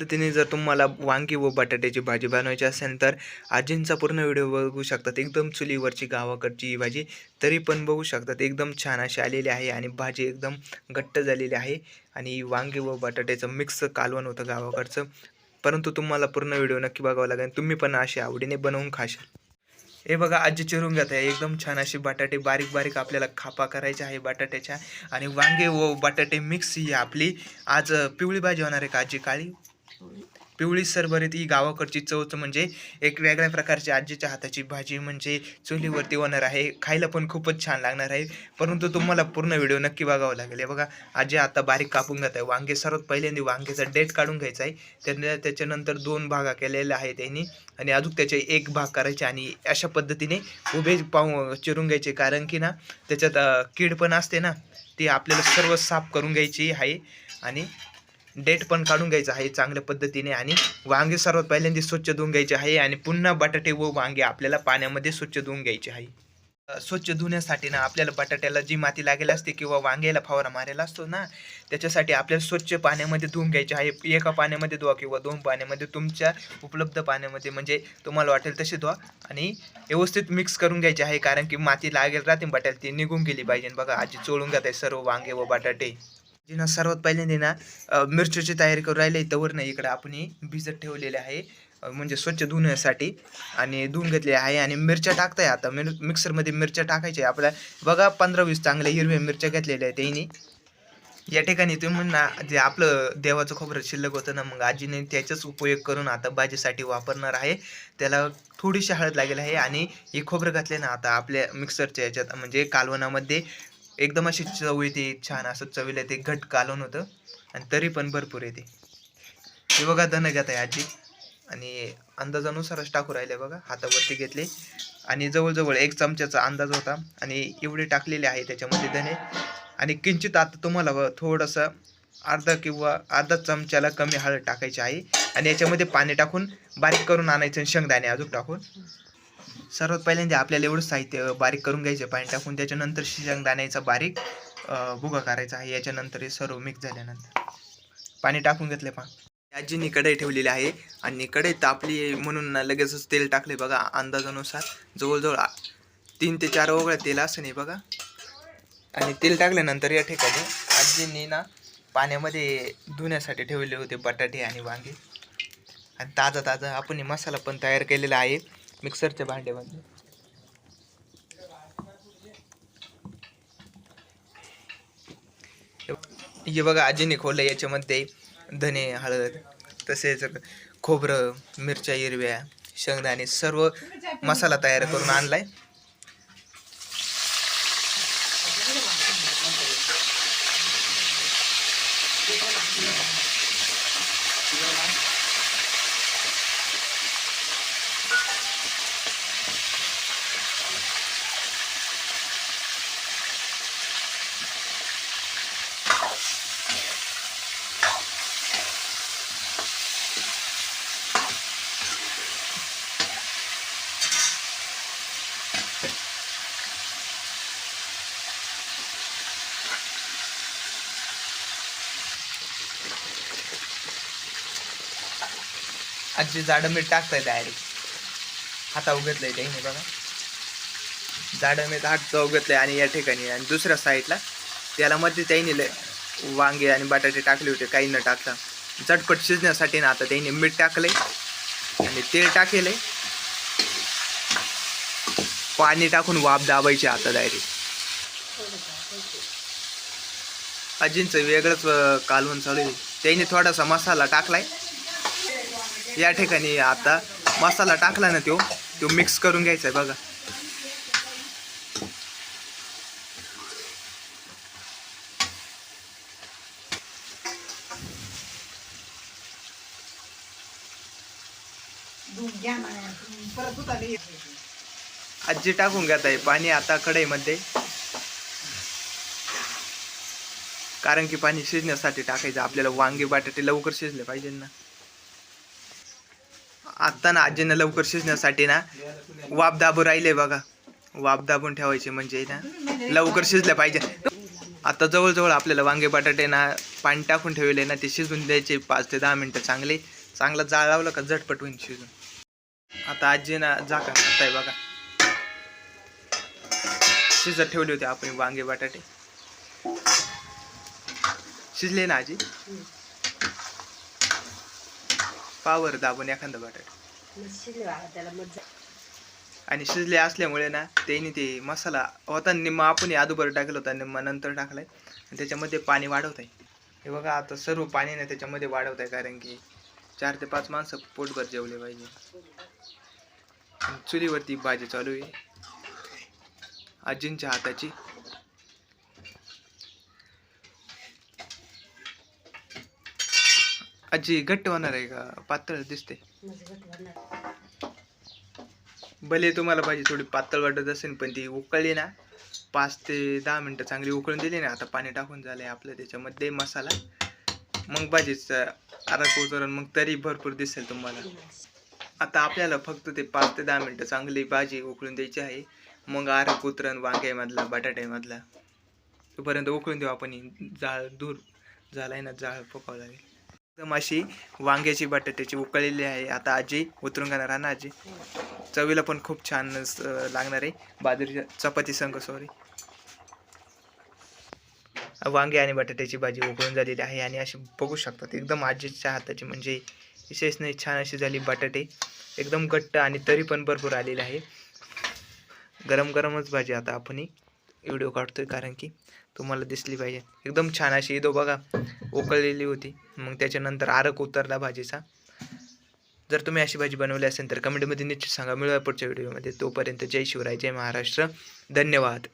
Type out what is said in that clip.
पद्धतीने जर तुम्हाला वांगी व बटाट्याची भाजी बनवायची असेल तर आजींचा पूर्ण व्हिडिओ बघू शकतात. एकदम चुलीवरची गावाकडची ही भाजी तरी पण बघू शकतात. एकदम छान अशी आलेली आहे आणि भाजी एकदम घट्ट झालेली आहे आणि वांगी व बटाट्याचं मिक्स कालवण होतं गावाकडचं. परंतु तुम्हाला पूर्ण व्हिडिओ नक्की बघावा लागेल. तुम्ही पण अशी आवडीने बनवून खाशाल. हे बघा आजी चिरून घेत आहे. एकदम छान अशी बटाटे बारीक बारीक आपल्याला खापा करायच्या आहे बटाट्याच्या आणि वांगे व बटाटे मिक्स ही आपली आज पिवळी भाजी होणार आहे का आजी? काळी पिवळी सरभरीत ही गावाकडची चवच म्हणजे एक वेगळ्या प्रकारची आजीच्या हाताची भाजी म्हणजे चुलीवरती होणार आहे. खायला पण खूपच छान लागणार आहे. परंतु तुम्हाला पूर्ण व्हिडिओ नक्की बघावं लागेल. बघा आजी आता बारीक कापून घेत आहे. वांगे सर्वात पहिल्यांदा वांग्याचा डेट काढून घ्यायचा आहे. त्यांना त्याच्यानंतर दोन भागा केलेल्या आहे त्यांनी. आणि अजून त्याचे एक भाग करायचे आणि अशा पद्धतीने उभे पाहू चिरून घ्यायचे. कारण की ना त्याच्यात कीड पण असते ना ती आपल्याला सर्व साफ करून घ्यायची आहे. आणि डेट पण काढून घ्यायचं आहे चांगल्या पद्धतीने आणि वांगे सर्वात पहिल्यांदा स्वच्छ धुवून घ्यायचे आहे आणि पुन्हा बटाटे व वांगे आपल्याला पाण्यामध्ये स्वच्छ धुवून घ्यायचे आहे. स्वच्छ धुण्यासाठी ना आपल्याला बटाट्याला जी माती लागेल असते किंवा वांग्याला फवारा मारेला असतो ना त्याच्यासाठी आपल्याला स्वच्छ पाण्यामध्ये धुवून घ्यायचे आहे. एका पाण्यामध्ये धुवा किंवा दोन पाण्यामध्ये तुमच्या उपलब्ध पाण्यामध्ये म्हणजे तुम्हाला वाटेल तसे धुवा आणि व्यवस्थित मिक्स करून घ्यायचे आहे. कारण की माती लागेल राहते बटाटे ती निघून गेली पाहिजे. बघा आजी चोळून घेत आहे सर्व वांगे व बटाटे. जिना सर्वात पहिल्यांदा ना मिरच्याची मिरचीची तयारी करून राहिली त्यावर नाही इकडं आपण भिजत ठेवलेले आहे. म्हणजे स्वच्छ धुण्यासाठी. आणि धुवून घेतले आहे आणि मिरच्या टाकताय आता. मिर मिक्सरमध्ये मिरच्या टाकायच्या. आपल्या बघा पंधरा वीस चांगल्या हिरव्या मिरच्या घेतलेल्या आहेत त्यांनी. या ठिकाणी तुम्ही म्हणा जे आपलं देवाचं खोबरं शिल्लक होतं ना मग आजीने त्याचाच उपयोग करून आता भाजीसाठी वापरणार आहे. त्याला थोडीशी हळद लागेल आहे. आणि हे खोबरं घातले ना आता आपल्या मिक्सरच्या याच्यात म्हणजे कालवणामध्ये एकदम अशी चव येते छान असं चवीला ते घट कालवण होतं आणि तरी पण भरपूर येते. हे बघा धन घेत आहे आजी आणि अंदाजानुसारच टाकू राहिले बघा हातावरती घेतले. आणि जवळजवळ एक चमच्याचा अंदाज होता आणि एवढे टाकलेले आहे त्याच्यामध्ये धने. आणि किंचित आता तुम्हाला व थोडंसं अर्धा किंवा अर्धा चमच्याला कमी हळद टाकायची आहे. आणि याच्यामध्ये पाणी टाकून बारीक करून आणायचं आणि शेंगदाणे अजून टाकून. सर्वात पहिल्यांदा आपल्याला एवढं साहित्य बारीक करून घ्यायचं पाणी टाकून त्याच्यानंतर शेंगदाण्याचा बारीक भुगा करायचा आहे. याच्यानंतर हे सर्व मिक्स झाल्यानंतर. पाणी टाकून घेतले पा आजीनी कढई ठेवलेली आहे आणि कढई तापली म्हणून ना लगेचच तेल टाकले बघा अंदाजानुसार. जवळजवळ तीन ते चार ओघळ्या तेल असं नाही बघा. आणि तेल टाकल्यानंतर या ठिकाणी आजींनी ना पाण्यामध्ये धुण्यासाठी ठेवले होते बटाटे आणि वांगे. आणि ताजा ताजा आपण हे मसाला पण तयार केलेला आहे. मिक्सरच्या भांड्यामध्ये. हे बघा आजीने खोललं याच्यामध्ये धने हळद तसेच खोबरं मिरच्या हिरव्या शेंगदाणे सर्व मसाला तयार करून आणलाय. आजी जाडं मीठ टाकताय डायरेक्ट हाता उघडलंय त्याने बघा. जाडं मीठ हात उघडलंय आणि या ठिकाणी आणि दुसऱ्या साईडला त्याला मध्ये त्यांनी लय वांगे आणि बटाटे टाकले होते काही न टाकता. झटपट शिजण्यासाठी ना आता त्यांनी मीठ टाकलंय आणि तेल टाकेलंय. पाणी टाकून वाफ दाबायची आता डायरेक्ट आजींचं वेगळंच कालवण चालू आहे. त्यांनी थोडासा मसाला टाकलाय. या ठिकाणी आता मसाला टाकला ना तो तो मिक्स करून घ्यायचा आहे बघा आजी टाकून घेत आहे पाणी आता कढईमध्ये. कारण की पाणी शिजण्यासाठी टाकायचं आपल्याला वांगे बटाटे लवकर शिजले पाहिजे ना. आत्ता ना आजीनं लवकर शिजण्यासाठी ना वाप दाबू राहिले बघा. वाप दाबून ठेवायचे म्हणजे ना लवकर शिजल्या पाहिजे. आता जवळजवळ आपल्याला वांगे बटाटे ना पाणी टाकून ठेवले ना ते शिजून द्यायचे पाच ते दहा मिनटं चांगले. चांगला जाळ का झटपट होईल शिजून. आता आजी ना झाका आहे बघा. शिजत ठेवले होते आपण वांगे बटाटे. शिजले ना आजी? पावर दाबून एखादा बटाटे आणि शिजले असल्यामुळे ना त्यांनी ते मसाला होता निम्मा आपण अगोदर टाकला होता निम्मा नंतर टाकलाय. आणि त्याच्यामध्ये पाणी वाढवत आहे हे बघा आता सर्व पाणी ना त्याच्यामध्ये वाढवत आहे कारण की चार ते पाच माणसं पोटभर जेवले पाहिजे. चुलीवरती भाजी चालू आहे. आजींच्या हाताची. आजी घट्ट होणार आहे का? पातळ दिसते भले तुम्हाला भाजी थोडी पातळ वाटत असेल पण ती उकळली ना पाच ते दहा मिनटं चांगली उकळून दिली ना आता पाणी टाकून झालंय आपलं त्याच्यामध्ये मसाला. मग भाजीचं आराक उतरून मग तरी भरपूर दिसेल तुम्हाला. आता आपल्याला फक्त ते पाच ते दहा मिनटं चांगली भाजी उकळून द्यायची आहे. मग आरक उतरण वांग्यामधला बटाट्यामधला तोपर्यंत उकळून देऊ आपण. जाळ दूर झालाय ना जाळ पकावं लागेल. एकदम अशी वांग्याची बटाट्याची उकळलेली आहे. आता आजी उतरून घेणार आहे ना आजी? चवीला पण खूप छान लागणार आहे. बाजरीच्या चपाती संघ सॉरी वांगे आणि बटाट्याची भाजी उकळून झालेली आहे आणि अशी बघू शकतात एकदम आजीच्या हाताची. म्हणजे विशेष नाही छान अशी झाली बटाटे. एकदम घट्ट आणि तरी पण भरपूर आलेली आहे. गरम गरमच भाजी आता आपण व्हिडिओ व्हिडिओ काढतोय कारण की तुम्हाला दिसली पाहिजे. एकदम छान अशी इदो बघा उकळलेली होती. मग त्याच्यानंतर आरक उतरला भाजीचा. जर तुम्ही अशी भाजी बनवली असेल तर कमेंटमध्ये निश्चित सांगा. मिळूया पुढच्या व्हिडिओमध्ये तोपर्यंत जय शिवराय जय महाराष्ट्र. धन्यवाद.